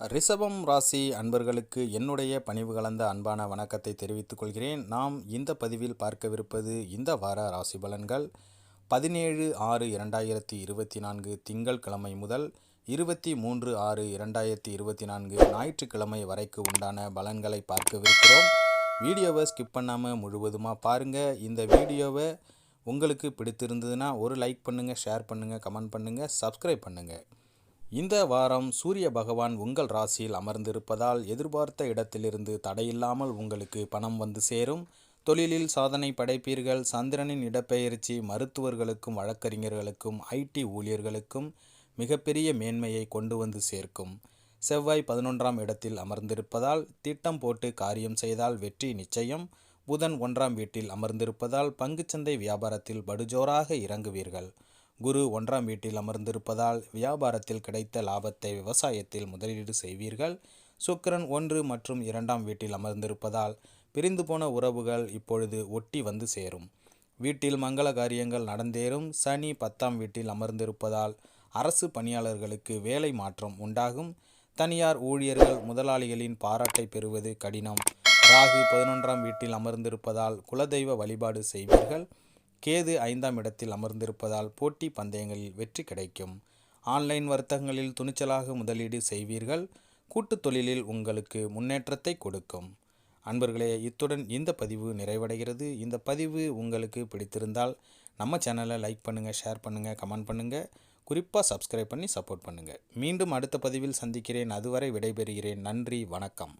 ரிஷபம் ராசி அன்பர்களுக்கு என்னுடைய பணிவு கலந்த அன்பான வணக்கத்தை தெரிவித்துக் கொள்கிறேன். நாம் இந்த பதிவில் பார்க்கவிருப்பது இந்த வார ராசி பலன்கள். பதினேழு ஆறு இரண்டாயிரத்தி இருபத்தி நான்கு திங்கட்கிழமை முதல் இருபத்தி மூன்று ஆறு இரண்டாயிரத்தி இருபத்தி நான்கு ஞாயிற்றுக்கிழமை வரைக்கு உண்டான பலன்களை பார்க்கவிருக்கிறோம். வீடியோவை ஸ்கிப் பண்ணாமல் முழுவதுமாக பாருங்கள் இந்த வீடியோவை உங்களுக்கு பிடித்திருந்ததுன்னா ஒரு லைக் பண்ணுங்கள் ஷேர் பண்ணுங்கள் கமெண்ட் பண்ணுங்கள் சப்ஸ்கிரைப் பண்ணுங்கள் இந்த வாரம் சூரிய பகவான் உங்கள் ராசியில் அமர்ந்திருப்பதால் எதிர்பார்த்த இடத்திலிருந்து தடையில்லாமல் உங்களுக்கு பணம் வந்து சேரும். தொழிலில் சாதனை படைப்பீர்கள். சந்திரனின் இடப்பெயர்ச்சி மருத்துவர்களுக்கும் வழக்கறிஞர்களுக்கும் ஐடி ஊழியர்களுக்கும் மிகப்பெரிய மேன்மையை கொண்டு வந்து சேர்க்கும். செவ்வாய் பதினொன்றாம் இடத்தில் அமர்ந்திருப்பதால் திட்டம் போட்டு காரியம் செய்தால் வெற்றி நிச்சயம். புதன் ஒன்றாம் வீட்டில் அமர்ந்திருப்பதால் பங்குச்சந்தை வியாபாரத்தில் படுஜோராக இறங்குவீர்கள். குரு ஒன்றாம் வீட்டில் அமர்ந்திருப்பதால் வியாபாரத்தில் கிடைத்த லாபத்தை விவசாயத்தில் முதலீடு செய்வீர்கள். சுக்கிரன் ஒன்று மற்றும் இரண்டாம் வீட்டில் அமர்ந்திருப்பதால் பிரிந்து போன உறவுகள் இப்பொழுது ஒட்டி வந்து சேரும். வீட்டில் மங்கள காரியங்கள் நடந்தேறும். சனி பத்தாம் வீட்டில் அமர்ந்திருப்பதால் அரசு பணியாளர்களுக்கு வேலை மாற்றம் உண்டாகும். தனியார் ஊழியர்கள் முதலாளிகளின் பாராட்டை பெறுவது கடினம். ராகு பதினொன்றாம் வீட்டில் அமர்ந்திருப்பதால் குலதெய்வ வழிபாடு செய்வீர்கள். கேது ஐந்தாம் இடத்தில் அமர்ந்திருப்பதால் போட்டி பந்தயங்களில் வெற்றி கிடைக்கும். ஆன்லைன் வர்த்தகங்களில் துணிச்சலாக முதலீடு செய்வீர்கள். கூட்டுத் தொழிலில் உங்களுக்கு முன்னேற்றத்தை கொடுக்கும். அன்பர்களே இத்துடன் இந்த பதிவு நிறைவடைகிறது. இந்த பதிவு உங்களுக்கு பிடித்திருந்தால் நம்ம சேனலை லைக் பண்ணுங்கள் ஷேர் பண்ணுங்கள் கமெண்ட் பண்ணுங்கள் குறிப்பாக சப்ஸ்கிரைப் பண்ணி சப்போர்ட் பண்ணுங்கள் மீண்டும் அடுத்த பதிவில் சந்திக்கிறேன். அதுவரை விடைபெறுகிறேன். நன்றி வணக்கம்.